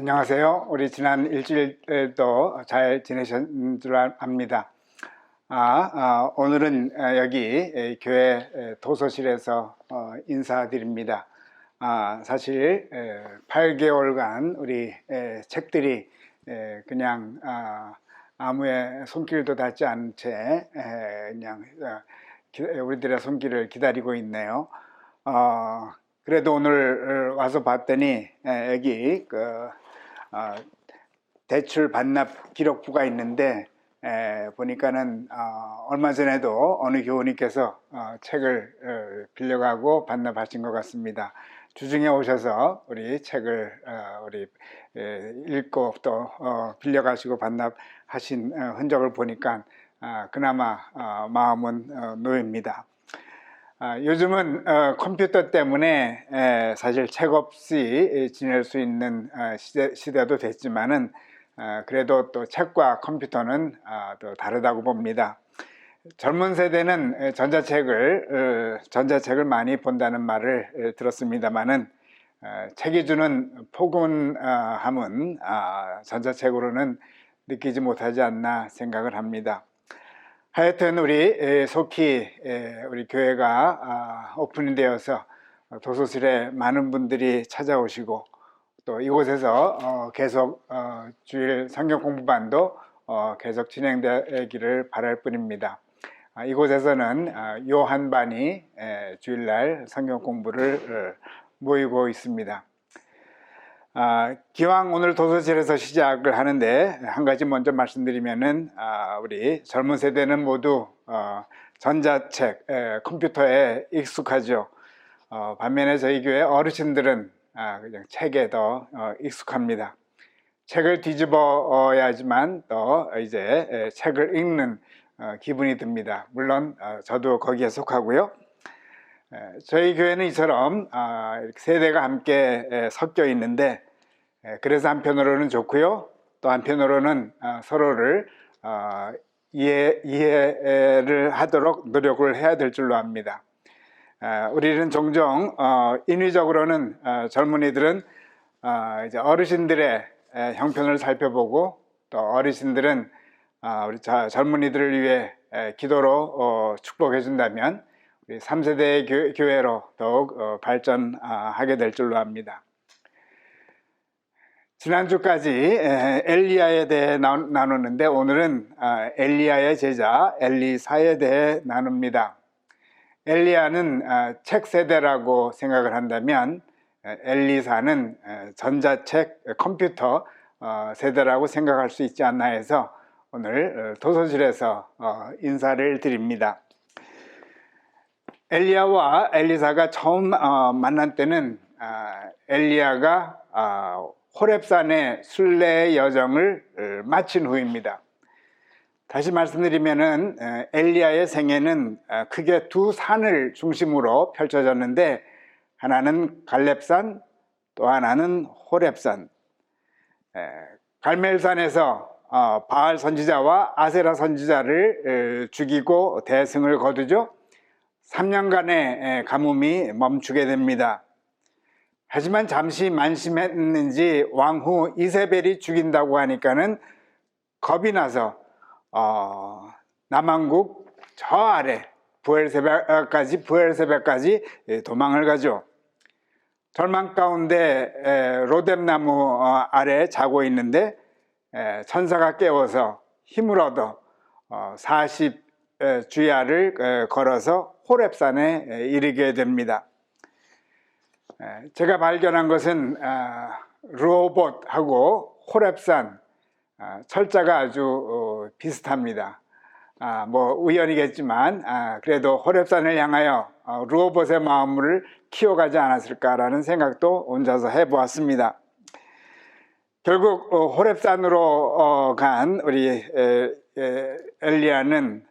안녕하세요. 우리 지난 일주일도 잘 지내신 줄 압니다. 아, 아, 오늘은 아, 여기 에, 교회 에, 도서실에서 어, 인사드립니다. 아, 사실 에, 8개월간 우리 에, 책들이 에, 그냥 아, 아무의 손길도 닿지 않은 채 에, 그냥 어, 기- 우리들의 손길을 기다리고 있네요. 어, 그래도 오늘 와서 봤더니 에, 여기 그 어, 대출 반납 기록부가 있는데 에, 보니까는 어, 얼마 전에도 어느 교우님께서 어, 책을 어, 빌려가고 반납하신 것 같습니다. 주중에 오셔서 우리 책을 어, 우리 에, 읽고 또 어, 빌려가시고 반납하신 어, 흔적을 보니까 아, 그나마 어, 마음은 어, 놓입니다. 아, 요즘은 어, 컴퓨터 때문에 에, 사실 책 없이 지낼 수 있는 어, 시대, 시대도 됐지만은 어, 그래도 또 책과 컴퓨터는 아, 또 다르다고 봅니다. 젊은 세대는 에, 전자책을 어, 전자책을 많이 본다는 말을 에, 들었습니다만은 어, 책이 주는 포근함은 아, 전자책으로는 느끼지 못하지 않나 생각을 합니다. 하여튼 우리 에, 속히 에, 우리 교회가 아, 오픈이 되어서 도서실에 많은 분들이 찾아오시고 또 이곳에서 어, 계속 어, 주일 성경 공부반도 어, 계속 진행되기를 바랄 뿐입니다. 아, 이곳에서는 아, 요한반이 에, 주일날 성경 공부를 어, 모이고 있습니다. 아, 기왕 오늘 도서실에서 시작을 하는데 한 가지 먼저 말씀드리면은 아, 우리 젊은 세대는 모두 어, 전자책, 에, 컴퓨터에 익숙하죠. 어, 반면에 저희 교회 어르신들은 아, 그냥 책에 더 어, 익숙합니다. 책을 뒤집어야지만 또 이제 에, 책을 읽는 어, 기분이 듭니다. 물론 어, 저도 거기에 속하고요. 에, 저희 교회는 이처럼 아, 세대가 함께 에, 섞여 있는데 에, 그래서 한편으로는 좋고요. 또 한편으로는 아, 서로를 아, 이해, 이해를 하도록 노력을 해야 될 줄로 압니다. 아, 우리는 종종 어, 인위적으로는 어, 젊은이들은 어, 어르신들의 에, 형편을 살펴보고 또 어르신들은 아, 우리 자- 젊은이들을 위해 에, 기도로 어, 축복해 준다면 우리 3세대 교회로 더욱 어, 발전하게 될 줄로 압니다. 지난주까지 에, 엘리야에 대해 나- 나누는데 오늘은 아, 엘리야의 제자 엘리사에 대해 나눕니다. 엘리야는 아, 책 세대라고 생각을 한다면 에, 엘리사는 에, 전자책 에, 컴퓨터 어, 세대라고 생각할 수 있지 않나 해서 오늘 어, 도서실에서 어, 인사를 드립니다. 엘리야와 엘리사가 처음 어, 만난 때는 아, 엘리야가 아, 호렙산의 순례의 여정을 어, 마친 후입니다. 다시 말씀드리면은 에, 엘리야의 생애는 어, 크게 두 산을 중심으로 펼쳐졌는데 하나는 갈렙산 또 하나는 호렙산. 에, 갈멜산에서 어, 바알 선지자와 아세라 선지자를 에, 죽이고 대승을 거두죠. 3년간의 에, 가뭄이 멈추게 됩니다. 하지만 잠시 만심했는지 왕후 이세벨이 죽인다고 하니까는 겁이 나서 어, 남한국 저 아래 부엘세베까지 부엘세베까지 예, 도망을 가죠. 절망 가운데 에, 로뎀나무 어, 아래 자고 있는데 에, 천사가 깨워서 힘을 얻어 어, 40 에, 주야를 에, 걸어서 호렙산에 에, 이르게 됩니다. 에, 제가 발견한 것은 아, 르호봇하고 호렙산 아, 철자가 아주 어, 비슷합니다. 아, 뭐 우연이겠지만 아, 그래도 호렙산을 향하여 어, 르호봇의 마음을 키워가지 않았을까라는 생각도 혼자서 해보았습니다. 결국 어, 호렙산으로 어, 간 우리 엘리야는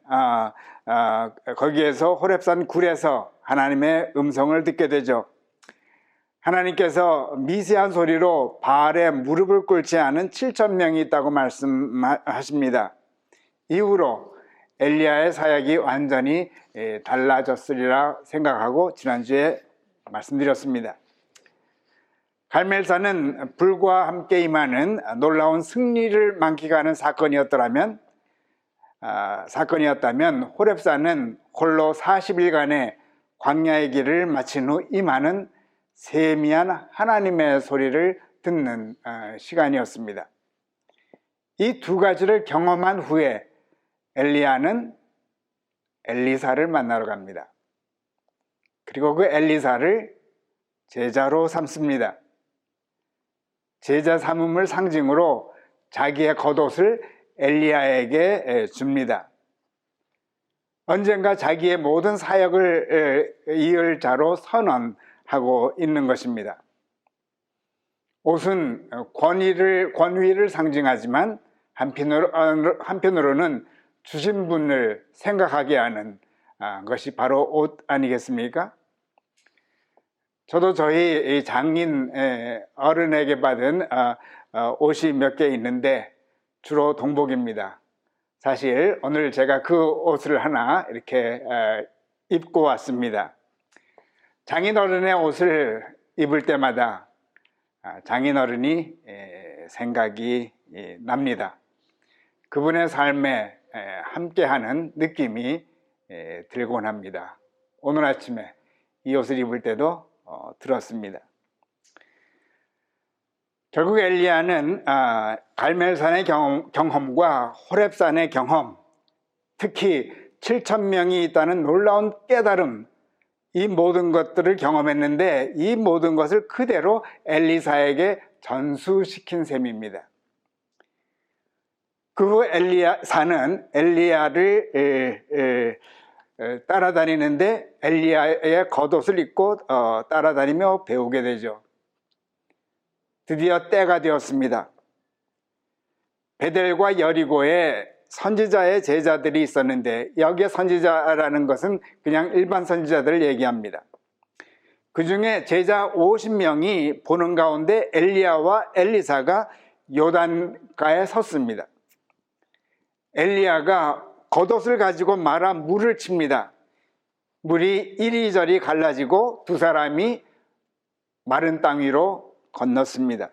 거기에서 호렙산 굴에서 하나님의 음성을 듣게 되죠. 하나님께서 미세한 소리로 바알에 무릎을 꿇지 않은 7천 명이 있다고 말씀하십니다. 이후로 엘리야의 사역이 완전히 에, 달라졌으리라 생각하고 지난주에 말씀드렸습니다. 갈멜산은 불과 함께 임하는 놀라운 승리를 만끽하는 사건이었더라면 아, 사건이었다면 호렙산은 홀로 40일간의 광야의 길을 마친 후 임하는 세미한 하나님의 소리를 듣는 아, 시간이었습니다. 이 두 가지를 경험한 후에 엘리야는 엘리사를 만나러 갑니다. 그리고 그 엘리사를 제자로 삼습니다. 제자 삼음을 상징으로 자기의 겉옷을 엘리야에게 줍니다. 언젠가 자기의 모든 사역을 이을 자로 선언 하고 있는 것입니다. 옷은 권위를, 권위를 상징하지만 한편으로, 한편으로는 주신 분을 생각하게 하는 아, 것이 바로 옷 아니겠습니까? 저도 저희 장인 어른에게 받은 아, 어, 옷이 몇 개 있는데 주로 동복입니다. 사실 오늘 제가 그 옷을 하나 이렇게 입고 왔습니다. 장인어른의 옷을 입을 때마다 아, 장인어른이 생각이 납니다. 그분의 삶에 함께하는 느낌이 들곤 합니다. 오늘 아침에 이 옷을 입을 때도 어, 들었습니다. 결국 엘리야는 아, 갈멜산의 경험, 과 호렙산의 경험, 특히 7천 명이 있다는 놀라운 깨달음, 이 모든 것들을 경험했는데 이 모든 것을 그대로 엘리사에게 전수시킨 셈입니다. 그 후 엘리야사는 엘리야를 따라다니는데 엘리야의 겉옷을 입고 어, 따라다니며 배우게 되죠. 드디어 때가 되었습니다. 베델과 여리고에 선지자의 제자들이 있었는데 여기에 선지자라는 것은 그냥 일반 선지자들을 얘기합니다. 그 중에 제자 50명이 보는 가운데 엘리야와 엘리사가 요단가에 섰습니다. 엘리야가 겉옷을 가지고 말아 물을 칩니다. 물이 이리저리 갈라지고 두 사람이 마른 땅 위로 건넜습니다.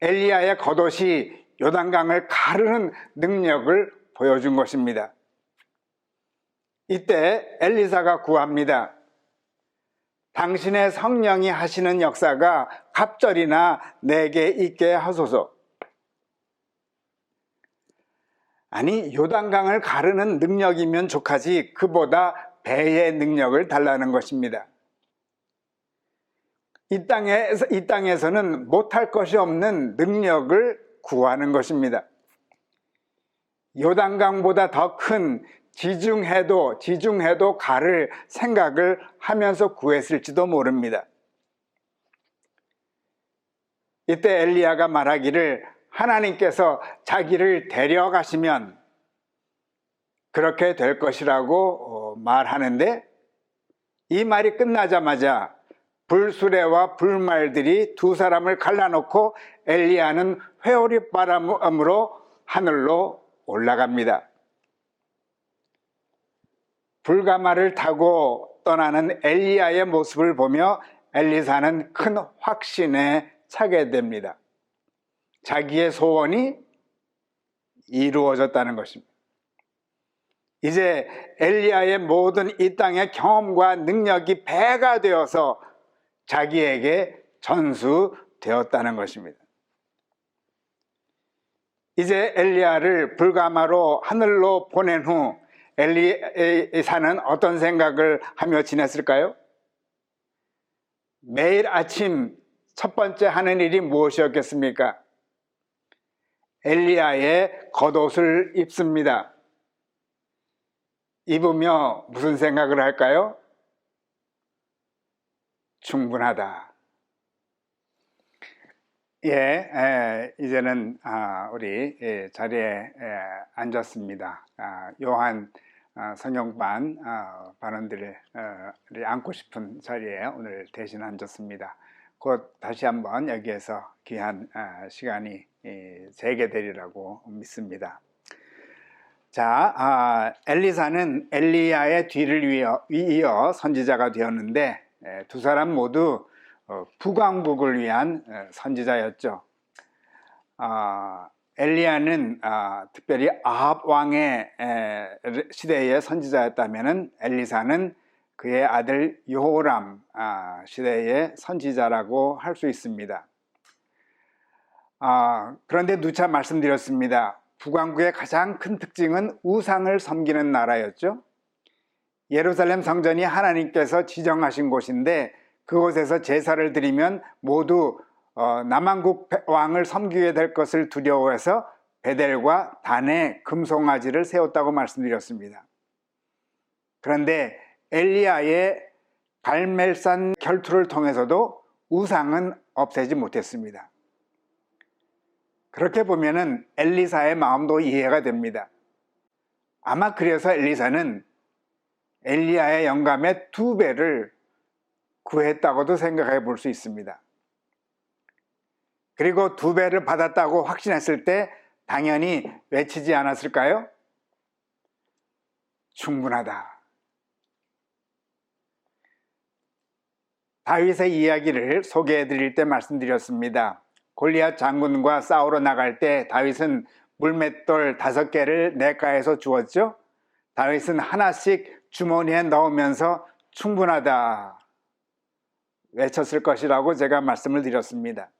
엘리야의 겉옷이 요단강을 가르는 능력을 보여준 것입니다. 이때 엘리사가 구합니다. 당신의 성령이 하시는 역사가 갑절이나 내게 있게 하소서. 아니 요단강을 가르는 능력이면 족하지 그보다 배의 능력을 달라는 것입니다. 이 땅에 이 땅에서는 못할 것이 없는 능력을 구하는 것입니다. 요단강보다 더 큰 지중해도 지중해도 가를 생각을 하면서 구했을지도 모릅니다. 이때 엘리야가 말하기를 하나님께서 자기를 데려가시면 그렇게 될 것이라고 어, 말하는데 이 말이 끝나자마자 불수레와 불말들이 두 사람을 갈라놓고 엘리야는 회오리 바람으로 하늘로 올라갑니다. 불가마를 타고 떠나는 엘리야의 모습을 보며 엘리사는 큰 확신에 차게 됩니다. 자기의 소원이 이루어졌다는 것입니다. 이제 엘리야의 모든 이 땅의 경험과 능력이 배가 되어서 자기에게 전수되었다는 것입니다. 이제 엘리야를 불가마로 하늘로 보낸 후 엘리사는 어떤 생각을 하며 지냈을까요? 매일 아침 첫 번째 하는 일이 무엇이었겠습니까? 엘리야의 겉옷을 입습니다. 입으며 무슨 생각을 할까요? 충분하다. 예, 에, 이제는 아, 우리 예, 자리에 에, 앉았습니다. 아, 요한 아, 성경반 아, 반원들을 어, 안고 싶은 자리에 오늘 대신 앉았습니다. 곧 다시 한번 여기에서 귀한 아, 시간이 재개되리라고 믿습니다. 자, 아, 엘리사는 엘리야의 뒤를 이어, 이어 선지자가 되었는데 두 사람 모두 어, 북왕국을 위한 어, 선지자였죠. 아, 엘리야는 아, 특별히 아합 왕의 에, 시대의 선지자였다면 엘리사는 그의 아들 요호람 아, 시대의 선지자라고 할 수 있습니다. 아, 그런데 누차 말씀드렸습니다. 북왕국의 가장 큰 특징은 우상을 섬기는 나라였죠. 예루살렘 성전이 하나님께서 지정하신 곳인데 그곳에서 제사를 드리면 모두 어, 남왕국 왕을 섬기게 될 것을 두려워해서 베델과 단에 금송아지를 세웠다고 말씀드렸습니다. 그런데 엘리야의 갈멜산 결투를 통해서도 우상은 없애지 못했습니다. 그렇게 보면은 엘리사의 마음도 이해가 됩니다. 아마 그래서 엘리사는 엘리야의 영감의 두 배를 구했다고도 생각해 볼 수 있습니다. 그리고 두 배를 받았다고 확신했을 때 당연히 외치지 않았을까요? 충분하다. 다윗의 이야기를 소개해 드릴 때 말씀드렸습니다. 골리앗 장군과 싸우러 나갈 때 다윗은 물맷돌 다섯 개를 내가에서 주었죠. 다윗은 하나씩 주머니에 넣으면서 충분하다 외쳤을 것이라고 제가 말씀을 드렸습니다.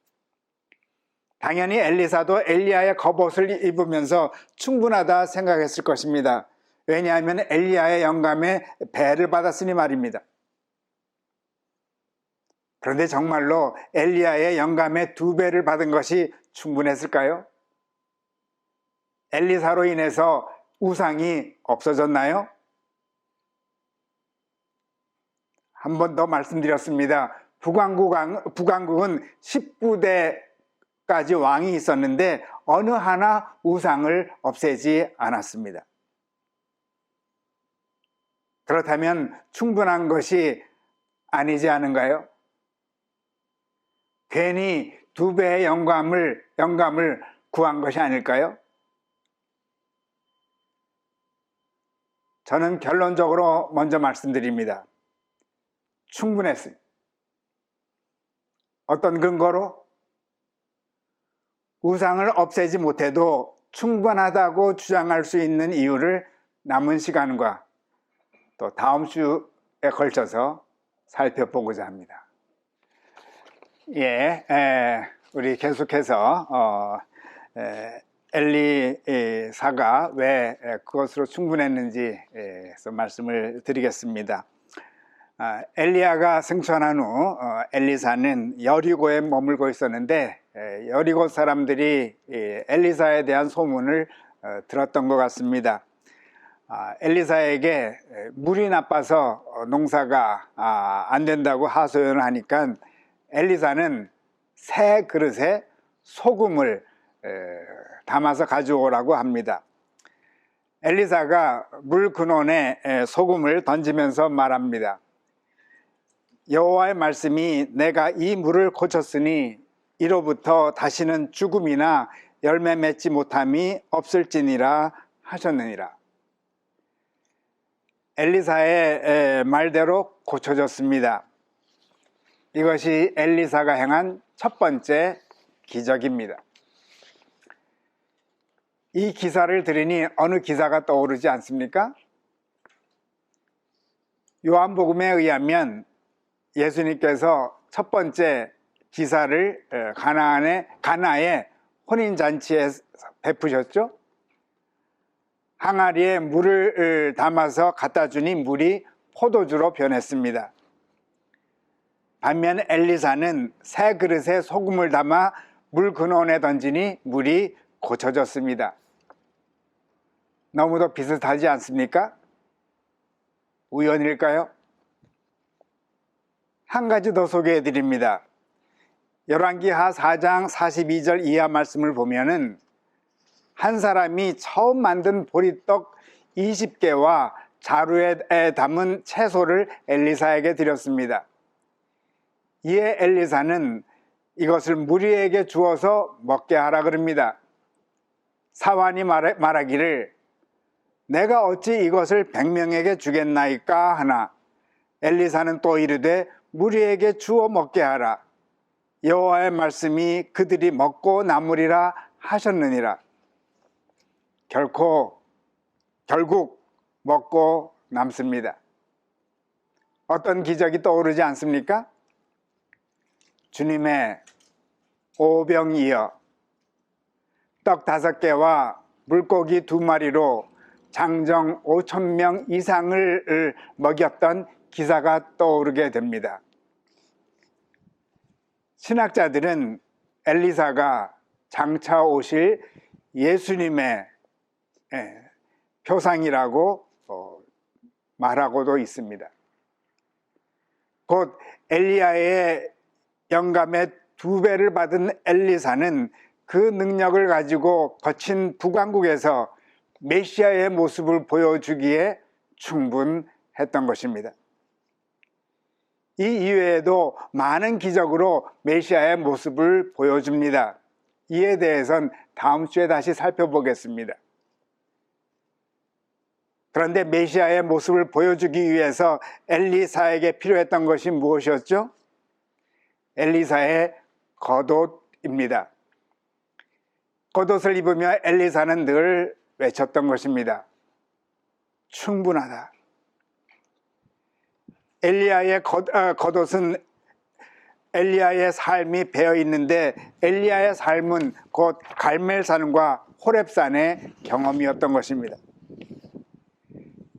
당연히 엘리사도 엘리야의 겉옷을 입으면서 충분하다 생각했을 것입니다. 왜냐하면 엘리야의 영감에 배를 받았으니 말입니다. 그런데 정말로 엘리야의 영감에 두 배를 받은 것이 충분했을까요? 엘리사로 인해서 우상이 없어졌나요? 한 번 더 말씀드렸습니다. 북왕국, 북왕국은 19대까지 왕이 있었는데 어느 하나 우상을 없애지 않았습니다. 그렇다면 충분한 것이 아니지 않은가요? 괜히 두 배의 영감을, 영감을 구한 것이 아닐까요? 저는 결론적으로 먼저 말씀드립니다. 충분했어요. 어떤 근거로? 우상을 없애지 못해도 충분하다고 주장할 수 있는 이유를 남은 시간과 또 다음 주에 걸쳐서 살펴보고자 합니다. 예, 에, 우리 계속해서 어, 에, 엘리사가 왜 그것으로 충분했는지에서 말씀을 드리겠습니다. 아, 엘리야가 승천한 후 어, 엘리사는 여리고에 머물고 있었는데 여리고 사람들이 엘리사에 대한 소문을 어, 들었던 것 같습니다. 아, 엘리사에게 물이 나빠서 농사가 아, 안 된다고 하소연을 하니까 엘리사는 새 그릇에 소금을 담아서 가져오라고 합니다. 엘리사가 물 근원에 소금을 던지면서 말합니다. 여호와의 말씀이 내가 이 물을 고쳤으니 이로부터 다시는 죽음이나 열매 맺지 못함이 없을지니라 하셨느니라. 엘리사의 말대로 고쳐졌습니다. 이것이 엘리사가 행한 첫 번째 기적입니다. 이 기사를 들으니 어느 기사가 떠오르지 않습니까? 요한복음에 의하면 예수님께서 첫 번째 기사를 가나안의 가나의 혼인 잔치에 베푸셨죠. 항아리에 물을 담아서 갖다 주니 물이 포도주로 변했습니다. 반면 엘리사는 새 그릇에 소금을 담아 물 근원에 던지니 물이 고쳐졌습니다. 너무도 비슷하지 않습니까? 우연일까요? 한 가지 더 소개해 드립니다. 열왕기하 4장 42절 이하 말씀을 보면은 한 사람이 처음 만든 보리떡 20개와 자루에 담은 채소를 엘리사에게 드렸습니다. 이에 엘리사는 이것을 무리에게 주어서 먹게 하라 그럽니다. 사환이 말하기를 내가 어찌 이것을 백명에게 주겠나이까 하나 엘리사는 또 이르되 무리에게 주어 먹게 하라. 여호와의 말씀이 그들이 먹고 남으리라 하셨느니라. 결코 결국 먹고 남습니다. 어떤 기적이 떠오르지 않습니까? 주님의 오병이어 떡 다섯 개와 물고기 두 마리로 장정 5천 명 이상을 먹였던 기사가 떠오르게 됩니다. 신학자들은 엘리사가 장차 오실 예수님의 예, 표상이라고 어, 말하고도 있습니다. 곧 엘리야의 영감의 두 배를 받은 엘리사는 그 능력을 가지고 거친 북왕국에서 메시아의 모습을 보여주기에 충분했던 것입니다. 이 이외에도 많은 기적으로 메시아의 모습을 보여줍니다. 이에 대해선 다음 주에 다시 살펴보겠습니다. 그런데 메시아의 모습을 보여주기 위해서 엘리사에게 필요했던 것이 무엇이었죠? 엘리사의 겉옷입니다. 겉옷을 입으며 엘리사는 늘 외쳤던 것입니다. 충분하다. 엘리야의 겉, 어, 겉옷은 엘리야의 삶이 배어 있는데 엘리야의 삶은 곧 갈멜산과 호렙산의 경험이었던 것입니다.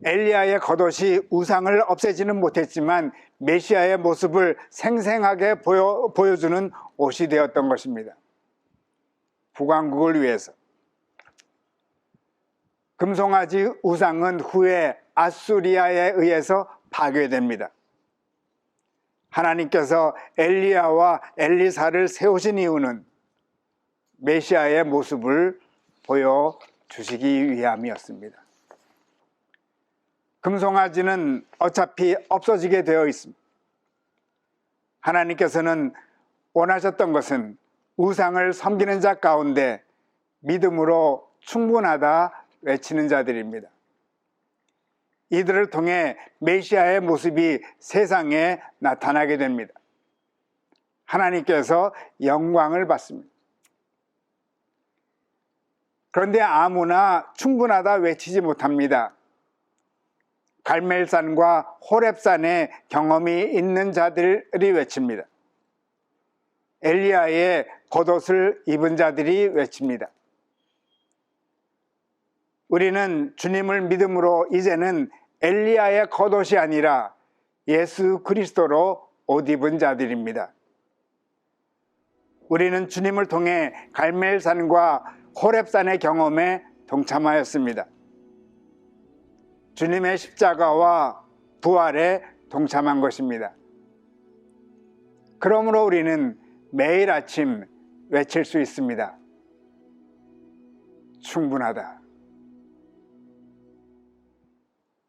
엘리야의 겉옷이 우상을 없애지는 못했지만 메시아의 모습을 생생하게 보여, 보여주는 옷이 되었던 것입니다. 북왕국을 위해서. 금송아지 우상은 후에 아수리아에 의해서 파괴됩니다. 하나님께서 엘리야와 엘리사를 세우신 이유는 메시아의 모습을 보여주시기 위함이었습니다. 금송아지는 어차피 없어지게 되어 있습니다. 하나님께서는 원하셨던 것은 우상을 섬기는 자 가운데 믿음으로 충분하다 외치는 자들입니다. 이들을 통해 메시아의 모습이 세상에 나타나게 됩니다. 하나님께서 영광을 받습니다. 그런데 아무나 충분하다 외치지 못합니다. 갈멜산과 호렙산에 경험이 있는 자들이 외칩니다. 엘리야의 겉옷을 입은 자들이 외칩니다. 우리는 주님을 믿음으로 이제는 엘리야의 겉옷이 아니라 예수 그리스도로 옷 입은 자들입니다. 우리는 주님을 통해 갈멜산과 호렙산의 경험에 동참하였습니다. 주님의 십자가와 부활에 동참한 것입니다. 그러므로 우리는 매일 아침 외칠 수 있습니다. 충분하다.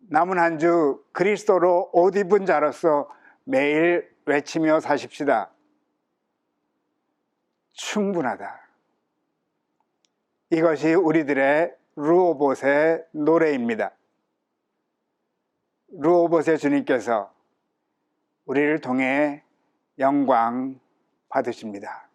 남은 한 주 그리스도로 옷 입은 자로서 매일 외치며 사십시다. 충분하다. 이것이 우리들의 루오봇의 노래입니다. 루오봇의 주님께서 우리를 통해 영광 받으십니다.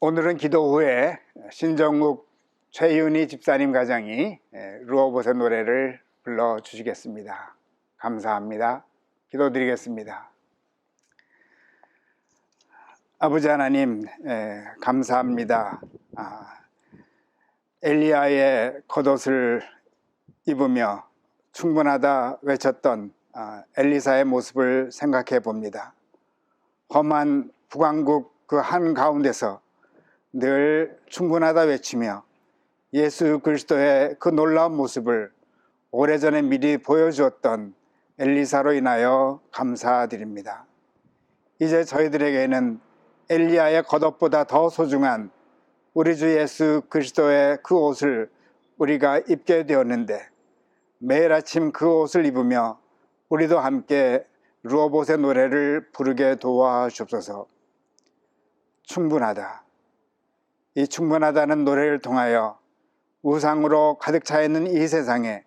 오늘은 기도 후에 신정욱 최윤희 집사님 가장이 루어봇의 노래를 불러주시겠습니다. 감사합니다. 기도드리겠습니다. 아버지 하나님, 감사합니다. 아, 엘리야의 겉옷을 입으며 충분하다 외쳤던 아, 엘리사의 모습을 생각해 봅니다. 험한 북왕국 그 한 가운데서 늘 충분하다 외치며 예수 그리스도의 그 놀라운 모습을 오래전에 미리 보여주었던 엘리사로 인하여 감사드립니다. 이제 저희들에게는 엘리야의 겉옷보다 더 소중한 우리 주 예수 그리스도의 그 옷을 우리가 입게 되었는데 매일 아침 그 옷을 입으며 우리도 함께 루어봇의 노래를 부르게 도와주옵소서. 충분하다. 이 충분하다는 노래를 통하여 우상으로 가득 차 있는 이 세상에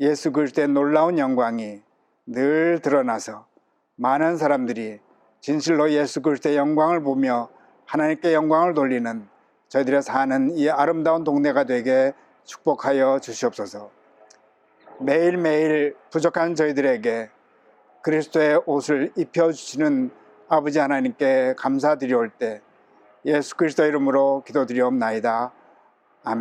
예수 그리스도의 놀라운 영광이 늘 드러나서 많은 사람들이 진실로 예수 그리스도의 영광을 보며 하나님께 영광을 돌리는 저희들의 사는 이 아름다운 동네가 되게 축복하여 주시옵소서. 매일매일 부족한 저희들에게 그리스도의 옷을 입혀 주시는 아버지 하나님께 감사드리올 때 예수 그리스도 이름으로 기도드리옵나이다. 아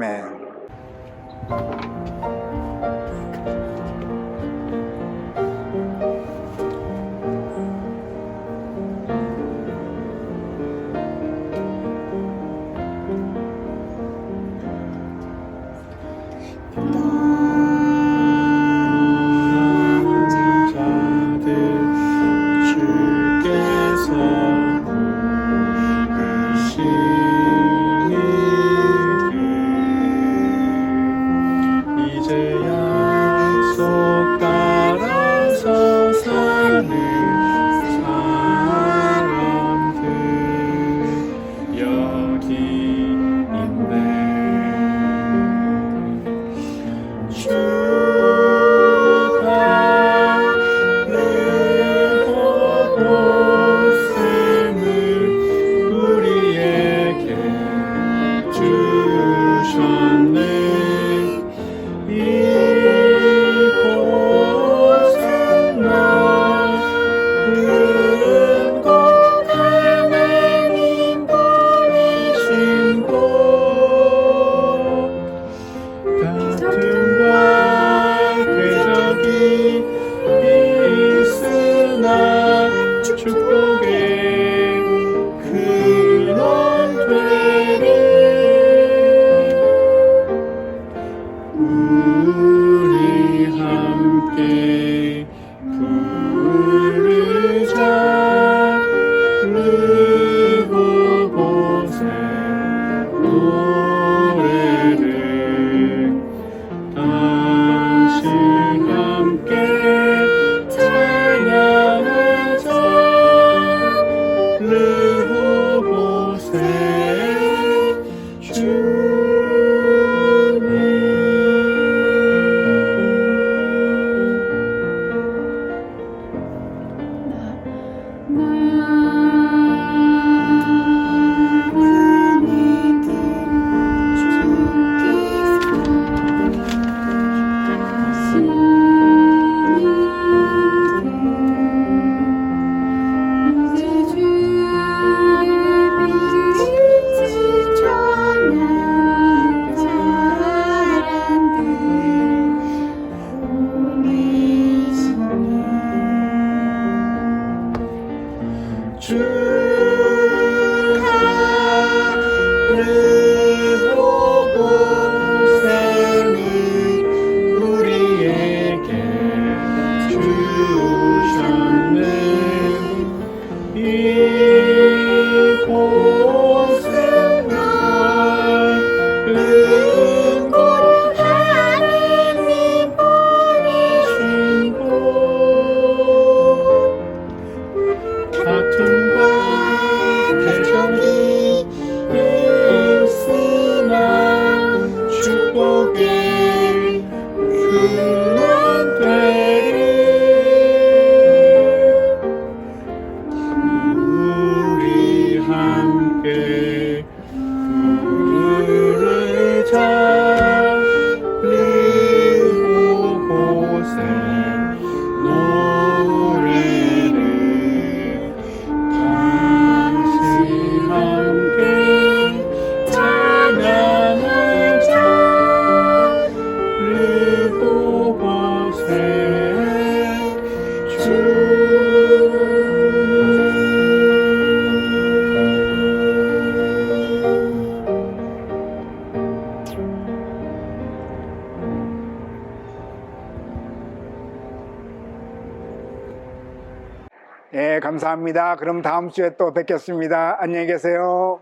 감사합니다. 그럼 다음 주에 또 뵙겠습니다. 안녕히 계세요.